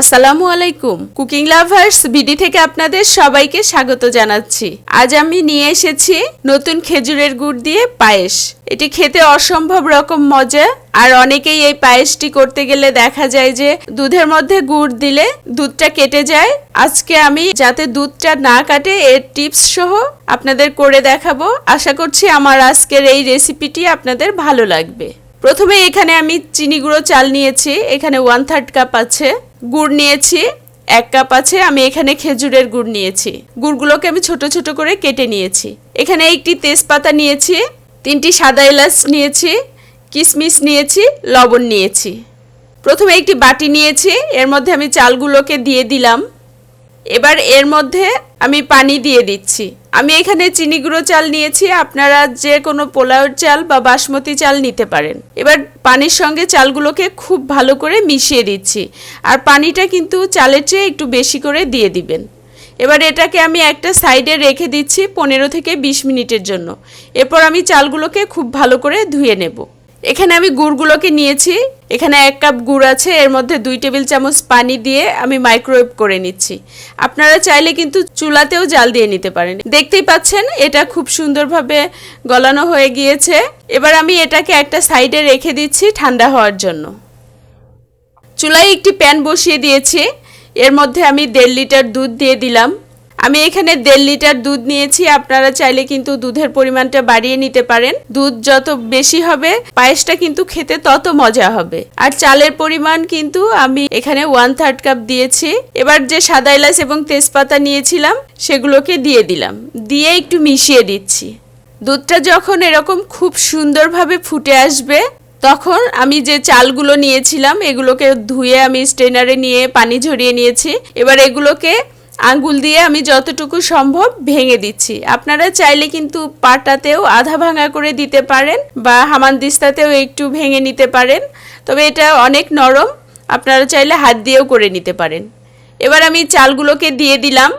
আসসালামু আলাইকুম। Cooking lovers BD থেকে আপনাদের সবাইকে স্বাগত জানাচ্ছি। আজ আমি নিয়ে এসেছি নতুন খেজুরের গুড় দিয়ে পায়েস। এটি খেতে অসম্ভব রকম মজা, আর অনেকেই এই পায়েসটি করতে গেলে দেখা যায় যে দুধের মধ্যে গুড় দিলে দুধটা কেটে যায়। আজকে আমি যাতে দুধটা না কাটে, এর টিপস সহ আপনাদের করে দেখাবো। আশা করছি আমার আজকের এই রেসিপিটি আপনাদের ভালো লাগবে। প্রথমে এখানে আমি চিনি গুঁড়ো, চাল নিয়েছি, এখানে ওয়ান থার্ড কাপ আছে। গুড় নিয়েছি, এক কাপ আছে, আমি এখানে খেজুরের গুড় নিয়েছি। গুড়গুলোকে আমি ছোট ছোট করে কেটে নিয়েছি। এখানে একটি তেজপাতা নিয়েছি, তিনটি সাদা এলাচ নিয়েছি কিশমিশ নিয়েছি, লবণ নিয়েছি। প্রথমে একটি বাটি নিয়েছি, এর মধ্যে আমি চালগুলোকে দিয়ে দিলাম। এবার এর মধ্যে আমি পানি দিয়ে দিচ্ছি। আমি এখানে চিনি গুঁড়ো চাল নিয়েছি, আপনারা যে কোনো পোলাওর চাল বা বাসমতি চাল নিতে পারেন। এবার পানির সঙ্গে চালগুলোকে খুব ভালো করে মিশিয়ে দিচ্ছি, আর পানিটা কিন্তু চালের চেয়ে একটু বেশি করে দিয়ে দিবেন। এবার এটাকে আমি একটা সাইডে রেখে দিচ্ছি পনেরো থেকে বিশ মিনিটের জন্য। এরপর আমি চালগুলোকে খুব ভালো করে ধুয়ে নেব। এখানে আমি গুড়গুলোকে নিয়েছি। এখানে এক কাপ গুড় আছে, এর মধ্যে দুই টেবিল চামচ পানি দিয়ে আমি মাইক্রোওয়েভ করে নিচ্ছি। আপনারা চাইলে কিন্তু চুলাতেও জাল দিয়ে নিতে পারেন। দেখতেই পাচ্ছেন, এটা খুব সুন্দরভাবে গলানো হয়ে গিয়েছে। এবার আমি এটাকে একটা সাইডে রেখে দিচ্ছি ঠান্ডা হওয়ার জন্য। চুলায় একটি প্যান বসিয়ে দিয়েছি। এর মধ্যে আমি দেড় লিটার দুধ দিয়ে দিলাম। আমি এখানে দেড় লিটার দুধ নিয়েছি, আপনারা চাইলে কিন্তু দুধের পরিমাণটা বাড়িয়ে নিতে পারেন। দুধ যত বেশি হবে, পায়েসটা কিন্তু খেতে তত মজা হবে। আর চালের পরিমাণ কিন্তু আমি এখানে ওয়ান থার্ড কাপ দিয়েছি। এবার যে সাদা এলাচ এবং তেজপাতা নিয়েছিলাম, সেগুলোকে দিয়ে দিলাম। দিয়ে একটু মিশিয়ে দিচ্ছি। দুধটা যখন এরকম খুব সুন্দরভাবে ফুটে আসবে, তখন আমি যে চালগুলো নিয়েছিলাম, এগুলোকে ধুয়ে আমি স্ট্রেনারে নিয়ে পানি ঝরিয়ে নিয়েছি। এবার এগুলোকে আঙ্গুল দিয়ে আমি যতটুকু সম্ভব ভেঙে দিচ্ছি। আপনারা চাইলে কিন্তু পাটাতেও আধা ভাঙা করে দিতে পারেন বা হামানদিস্তাতেও একটু ভেঙে নিতে পারেন। তবে এটা অনেক নরম, আপনারা চাইলে হাত দিয়েও করে নিতে পারেন। এবার আমি চালগুলোকে দিয়ে দিলাম।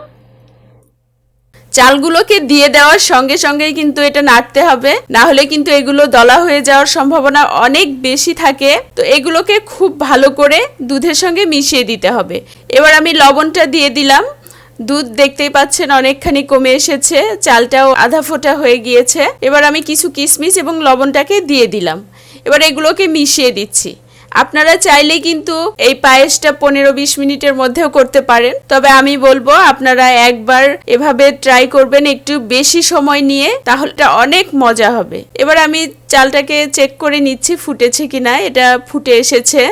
চালগুলোকে দিয়ে দেওয়ার সঙ্গে সঙ্গেই কিন্তু এটা নাড়তে হবে। না হলে কিন্তু এগুলো দলা হয়ে যাওয়ার সম্ভাবনা অনেক বেশি থাকে। তো এগুলোকে খুব ভালো করে দুধের সঙ্গে মিশিয়ে দিতে হবে। এবার আমি লবণটা দিয়ে দিলাম। দুধ দেখতেই পাচ্ছেন অনেকখানি কমে এসেছে, চালটাও আধা ফোটা হয়ে গিয়েছে। এবার আমি কিছু কিশমিশ এবং লবণটাকে দিয়ে দিলাম। এবার এগুলোকে মিশিয়ে দিচ্ছি। আপনারা চাইলে কিন্তু এই পায়েসটা পনেরো বিশ মিনিটের মধ্যেও করতে পারেন। তবে আমি বলব, আপনারা একবার এভাবে ট্রাই করবেন একটু বেশি সময় নিয়ে, তাহলে অনেক মজা হবে। এবার আমি চালটাকে চেক করে নিচ্ছি, ফুটেছে কিনা, এটা ফুটে এসেছে।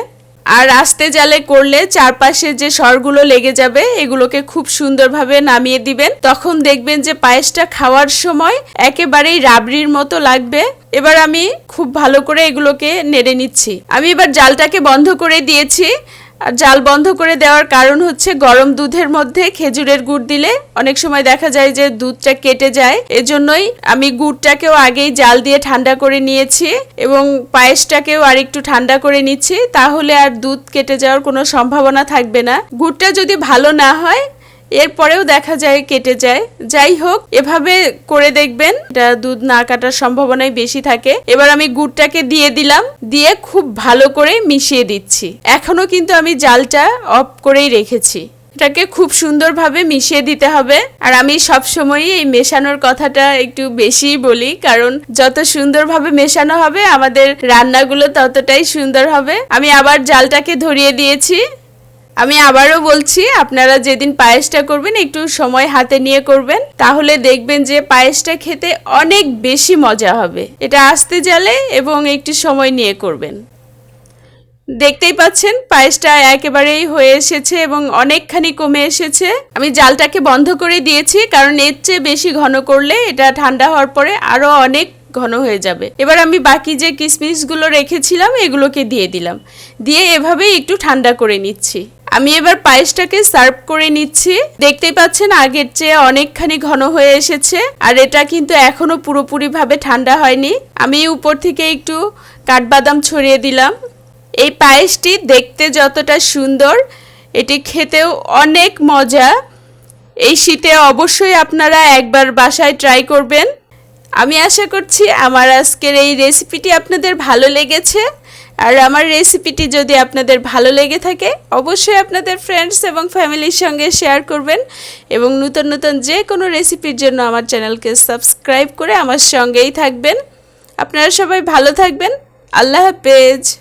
আর আস্তে জালে করলে চারপাশে যে সরগুলো লেগে যাবে, এগুলোকে খুব সুন্দরভাবে নামিয়ে দিবেন। তখন দেখবেন যে পায়েসটা খাওয়ার সময় একেবারেই রাবড়ির মতো লাগবে। এবার আমি খুব ভালো করে এগুলোকে নেড়ে নিচ্ছি। আমি এবার জালটাকে বন্ধ করে দিয়েছি। আর জাল বন্ধ করে দেওয়ার কারণ হচ্ছে গরম দুধের মধ্যে খেজুরের গুড় দিলে অনেক সময় দেখা যায় যে দুধটা কেটে যায়। এজন্যই আমি গুড়টাকেও আগেই জাল দিয়ে ঠান্ডা করে নিয়েছি এবং পায়েসটাকেও আর একটু ঠান্ডা করে নিচ্ছি, তাহলে আর দুধ কেটে যাওয়ার কোনো সম্ভাবনা থাকবে না। গুড়টা যদি ভালো না হয় এরপরেও দেখা যায়, কেটে যায়। যাই হোক, এভাবে করে দেখবেন। এটা দুধ না কাটার সম্ভাবনাই বেশি থাকে। এবার আমি গুড়টাকে দিয়ে দিলাম। দিয়ে খুব ভালো করে মিশিয়ে দিচ্ছি। এখনও কিন্তু আমি জালটা অফ করেই রেখেছি। এটাকে খুব সুন্দরভাবে মিশিয়ে দিতে হবে। আর আমি সব সময়ই এই মেশানোর কথাটা একটু বেশি বলি, কারণ যত সুন্দরভাবে মেশানো হবে, আমাদের রান্নাগুলো ততটাই সুন্দর হবে। আমি আবার জালটাকে ধরিয়ে দিয়েছি। আমি আবারও বলছি, আপনারা যেদিন পায়েসটা করবেন, একটু সময় হাতে নিয়ে করবেন, তাহলে দেখবেন যে পায়েসটা খেতে অনেক বেশি মজা হবে। এটা আস্তে জালে এবং একটু সময় নিয়ে করবেন। দেখতেই পাচ্ছেন, পায়েসটা একেবারেই হয়ে এসেছে এবং অনেকখানি কমে এসেছে। আমি জালটাকে বন্ধ করে দিয়েছি, কারণ এর চেয়ে বেশি ঘন করলে এটা ঠান্ডা হওয়ার পরে আরও অনেক ঘন হয়ে যাবে। এবার আমি বাকি যে কিশমিশগুলো রেখেছিলাম, এগুলোকে দিয়ে দিলাম। দিয়ে এভাবেই একটু ঠান্ডা করে নিচ্ছি। আমি এবার পায়েসটাকে সার্ভ করে নিচ্ছি। দেখতেই পাচ্ছেন আগের চেয়ে অনেকখানি ঘন হয়ে এসেছে, আর এটা কিন্তু এখনও পুরোপুরি ভাবে ঠান্ডা হয়নি। আমি উপর থেকে একটু কাঠবাদাম ছড়িয়ে দিলাম। এই পায়েসটি দেখতে যতটা সুন্দর, এটি খেতেও অনেক মজা। এই শীতে অবশ্যই আপনারা একবার বাসায় ট্রাই করবেন। আমি আশা করছি আমার আজকের এই রেসিপিটি আপনাদের ভালো লেগেছে। আর আমার রেসিপিটি যদি আপনাদের ভালো লেগে থাকে, অবশ্যই আপনাদের ফ্রেন্ডস এবং ফ্যামিলির সঙ্গে শেয়ার করবেন এবং নতুন নতুন যে কোনো রেসিপির জন্য আমার চ্যানেলকে সাবস্ক্রাইব করে আমার সঙ্গেই থাকবেন। আপনারা সবাই ভালো থাকবেন। আল্লাহ হাফেজ।